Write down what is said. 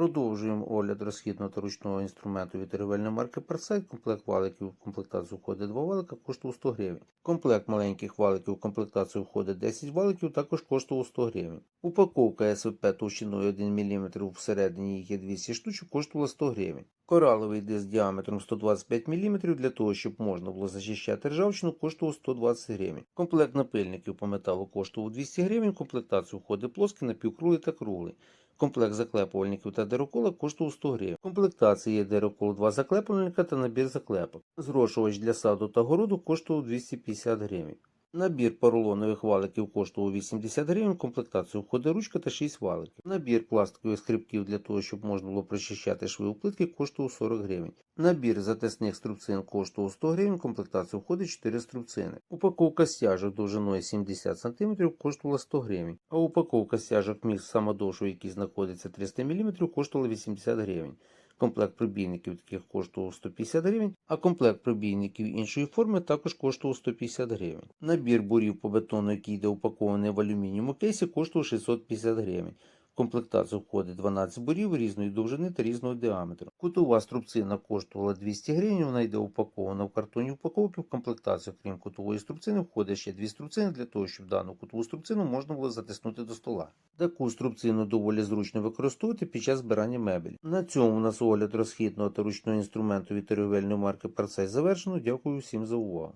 Продовжуємо огляд розхідного та ручного інструменту від торговельної марки Парсайт. Комплект валиків в комплектацію входить 2 валика, коштував 100 гривень. Комплект маленьких валиків в комплектацію входить 10 валиків, також коштував 100 гривень. Упаковка СВП товщиною 1 мм, всередині їх є 200 штучок, коштувала 100 гривень. Кораловий диск діаметром 125 мм для того, щоб можна було захищати ржавчину, коштував 120 гривень. Комплект напильників по металу коштував 200 гривень, комплектацію входить плоский, напівкруглий та круглий. Комплект заклепувальників та дерокола коштував 100 гривень. В комплектації є дерокол 2 заклепувальника та набір заклепок. Зрошувач для саду та городу коштував 250 гривень. Набір поролонових валиків коштував 80 гривень, комплектацію входить ручка та 6 валиків. Набір пластикових скрипків для того, щоб можна було прочищати шви у плитки, коштував 40 гривень. Набір затисних струбцин коштував 100 гривень, комплектацію входить 4 струбцини. Упаковка стяжок довжиною 70 см коштувала 100 гривень, а упаковка стяжок міст самодовшого, який знаходиться 300 мм, коштувала 80 гривень. Комплект пробійників таких коштував 150 гривень, а комплект пробійників іншої форми також коштував 150 гривень. Набір бурів по бетону, який йде упакований в алюмінієвому кейсі, коштував 650 гривень. Комплектацію входить 12 бурів різної довжини та різного діаметру. Кутова струбцина коштувала 200 гривень, вона йде упакована в картонні упаковки. В комплектацію, крім кутової струбцини, входить ще дві струбцини для того, щоб дану кутову струбцину можна було затиснути до стола. Таку струбцину доволі зручно використовувати під час збирання мебель. На цьому у нас огляд розхідного та ручного інструменту від торговельної марки Парцей завершено. Дякую всім за увагу.